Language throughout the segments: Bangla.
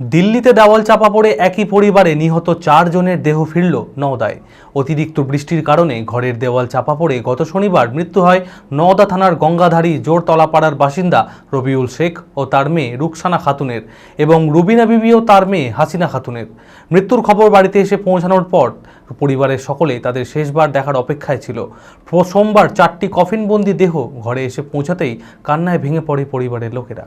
দিল্লিতে দেওয়াল চাপা পড়ে একই পরিবারে নিহত চারজনের দেহ ফিরল নওদায়। অতিরিক্ত বৃষ্টির কারণে ঘরের দেওয়াল চাপা পড়ে গত শনিবার মৃত্যু হয় নওদা থানার গঙ্গাধারী জোরতলাপাড়ার বাসিন্দা রবিউল শেখ ও তার মেয়ে রুকসানা খাতুনের এবং রুবিনা বিবি ও তার মেয়ে হাসিনা খাতুনের। মৃত্যুর খবর বাড়িতে এসে পৌঁছানোর পর পরিবারের সকলে তাদের শেষবার দেখার অপেক্ষায় ছিল। সোমবার চারটি কফিনবন্দি দেহ ঘরে এসে পৌঁছাতেই কান্নায় ভেঙে পড়ে পরিবারের লোকেরা।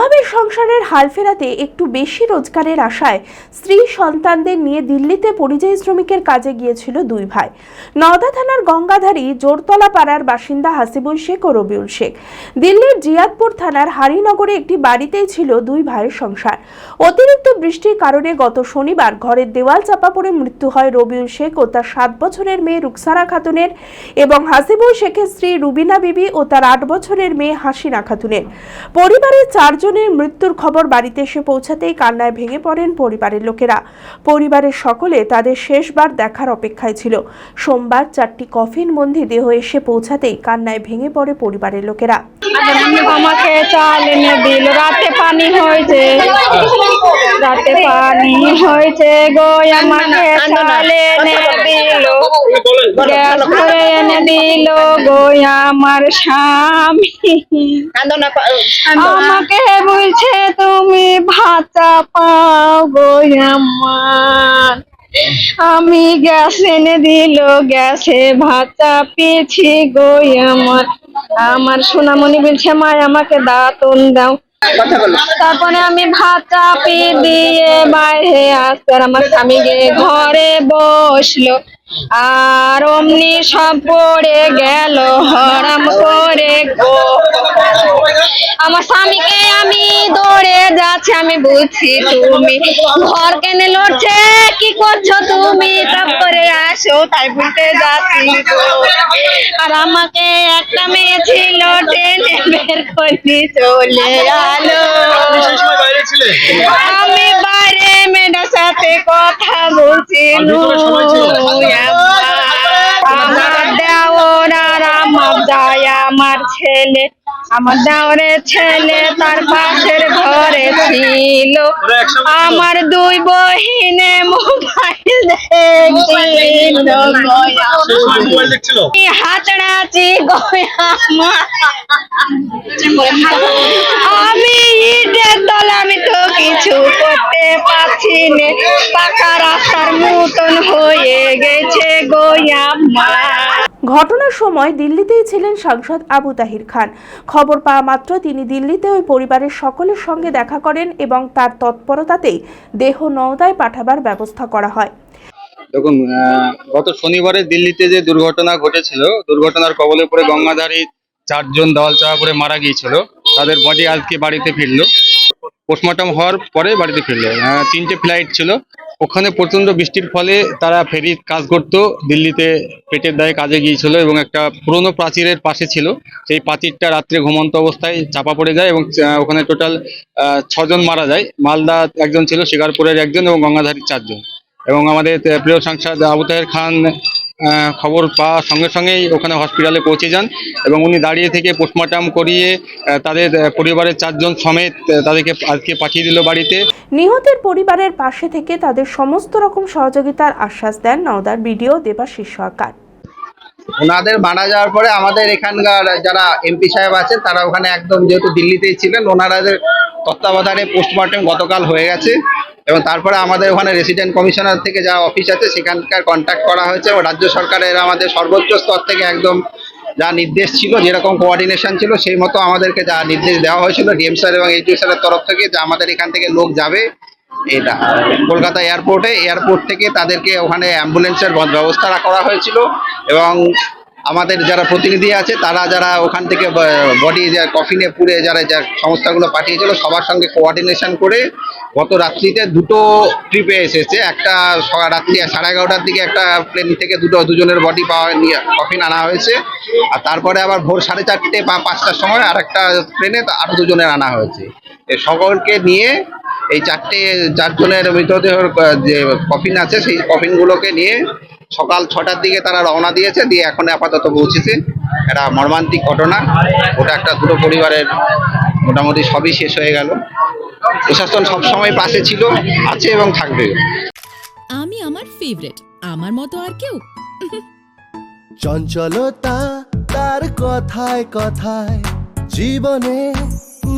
অভাবের সংসারের হাল ফেরাতে একটু বেশি রোজগারের আশায় স্ত্রী সন্তানদের নিয়ে দিল্লিতে পরিযায়ী শ্রমিকের কাজে গিয়েছিল দুই ভাই। নওদা থানার গঙ্গাধারী জোরতলা পাড়ার বাসিন্দা হাসিবুল শেখ ও রবিউল শেখ। দিল্লির জিয়াদপুর থানার হারিনগরে একটি বাড়িতেই ছিল দুই ভাইয়ের সংসার। অতিরিক্ত বৃষ্টির কারণে গত শনিবার ঘরের দেওয়াল চাপা পড়ে মৃত্যু হয় রবিউল শেখ ও তার সাত বছরের মেয়ে রুকসারা খাতুনের এবং হাসিবুল শেখের স্ত্রী রুবিনা বিবি ও তার আট বছরের মেয়ে হাসিনা খাতুনের। পরিবারের চারজনের মৃত্যুর খবর বাড়িতে এসে পৌঁছাতেই কান্নায় ভেঙে পড়েন পরিবারের লোকেরা। পরিবারের সকলে তাদের শেষবার দেখার অপেক্ষায় ছিল। সোমবার চারটি কফিন বন্দি দেহ এসে পৌঁছাতেই কান্নায় ভেঙে পড়ে পরিবারের লোকেরা। আমাকে চাল এনে দিল রাতে পানি হয়েছে রাতে পানি হয়েছে গো আমাকে চাল এনে গ্যাস করে এনে দিল গো আমার স্বামী। আমাকে বলছে তুমি ভাতা পাও গো আমার। আমি গ্যাস এনে দিল গ্যাসে ভাতা পেয়েছি গো আমার। আমার সোনামণি বলছে মা আমাকে দাঁতন দাও। তারপরে আমি ভাত চাপি দিয়ে বাইরে আসতে আমার স্বামী গিয়ে ঘরে বসল। আর অমনি সব পড়ে গেল হরাম করে গো। আমার স্বামীকে আমি দৌড়ে যাচ্ছি আমি বুঝছি তুমি ঘর কেনে লড়ছে কি করছ তুমি? সব করে আসো তাই বলতে যাচ্ছি আর আমাকে একটা মেয়ে ছিল টেনে বের করে চলে আলো আমি বাইরে মেয়েটার সাথে কথা বলছি আমার দেওরের ছেলে তার পাশের ঘরে ছিল। আমার দুই বহিনে মোবাইল দেখছিল? হাতড়াচি আমি ইটের আমি তো কিছু করতে পারছি না। পাকা রাস্তার মতন হয়ে গেছে গয়া মা ঘটনার সময় দিল্লিতেই ছিলেন সাংসদ আবু তাহির খান। খবর পাওয়া মাত্র তিনি দিল্লিতে ওই পরিবারের সকলের সঙ্গে দেখা করেন এবং তার তৎপরতাতেই দেহ নওদায় পাঠাবার ব্যবস্থা করা হয়। দেখুন গত শনিবারে দিল্লিতে যে দুর্ঘটনা ঘটেছিল, দুর্ঘটনার কবলে পড়ে গঙ্গাধারী চারজন দেওয়াল চাপা করে মারা গিয়েছিল। তাদের বডি আজকে বাড়িতে ফিরলো। পোস্টমর্টম হওয়ার পরে বাড়িতে ফিরলো। তিনটে ফ্লাইট ছিল। ওখানে প্রচণ্ড বৃষ্টির ফলে তারা ফেরির কাজ করত। দিল্লিতে পেটের দায়ে কাজে গিয়েছিল এবং একটা পুরনো প্রাচীরের পাশে ছিল। সেই প্রাচীরটা রাত্রে ঘুমন্ত অবস্থায় চাপা পড়ে যায় এবং ওখানে টোটাল ছজন মারা যায়। মালদা একজন ছিল, শিকারপুরের একজন এবং গঙ্গাধারীর চারজন। এবং আমাদের প্রিয় সাংসদ আবু তাহের খান খবর পাওয়ার সঙ্গে সঙ্গেই ওখানে হসপিটালে পৌঁছে যান এবং উনি দাঁড়িয়ে থেকে পোস্টমর্টম করিয়ে তাদের পরিবারের চারজন সমেত তাদেরকে আজকে পাঠিয়ে দিল বাড়িতে। নিহতের পরিবারের পাশে থেকে তাদের সমস্ত রকম সহযোগিতার আশ্বাস দেন নওদার বিডিও দেবাশিস সরকার। ওনাদের মারা যাওয়ার পরে আমাদের এখানকার যারা এমপি সাহেব আছেন, তারা ওখানে একদম যেহেতু দিল্লিতেই ছিলেন, ওনারাদের তত্ত্বাবধানে পোস্টমর্টেম গতকাল হয়ে গেছে এবং তারপরে আমাদের ওখানে রেসিডেন্ট কমিশনার থেকে যা অফিস আছে, সেখানকার কন্ট্যাক্ট করা হয়েছে এবং রাজ্য সরকারের আমাদের সর্বোচ্চ স্তর থেকে একদম যা নির্দেশ ছিল, যেরকম কোঅর্ডিনেশন ছিল, সেই মতো আমাদেরকে যা নির্দেশ দেওয়া হয়েছিল ডিএম স্যার এবং এইচডিও স্যারের তরফ থেকে যে আমাদের এখান থেকে লোক যাবে। এটা। কলকাতা এয়ারপোর্টে, এয়ারপোর্ট থেকে তাদেরকে ওখানে অ্যাম্বুলেন্সের ব্যবস্থা করা হয়েছিল এবং আমাদের যারা প্রতিনিধি আছে, তারা যারা ওখান থেকে বডি কফিনে পুড়ে যারা যা সংস্থাগুলো পাঠিয়েছিল, সবার সঙ্গে কোঅর্ডিনেশন করে গত রাত্রিতে দুটো ট্রিপে এসেছে। একটা রাত্রি সাড়ে এগারোটার দিকে একটা প্লেন থেকে দুটো, দুজনের বডি পাওয়া নিয়ে কফিন আনা হয়েছে। আর তারপরে আবার ভোর সাড়ে চারটে বা পাঁচটার সময় আর একটা প্লেনে আরও দুজনের আনা হয়েছে। সকলকে নিয়ে এই চারটে চারজনের মৃতদেহের আহ, যে কফিন আছে সেই কফিনগুলোকে নিয়ে সকাল ছটার দিকে তারা রওনা দিয়েছে দিয়ে এখন আপাতত পৌঁছেছে। একটা মর্মান্তিক ঘটনা। ওটা একটা দুটো পরিবারের মোটামুটি সবই শেষ হয়ে গেল। প্রশাসন সবসময় পাশে ছিল আছে এবং থাকবে। আমি আমার ফেভারিট আমার মতো আর কেউ? চঞ্চলতা তার কথায় কথায় জীবনে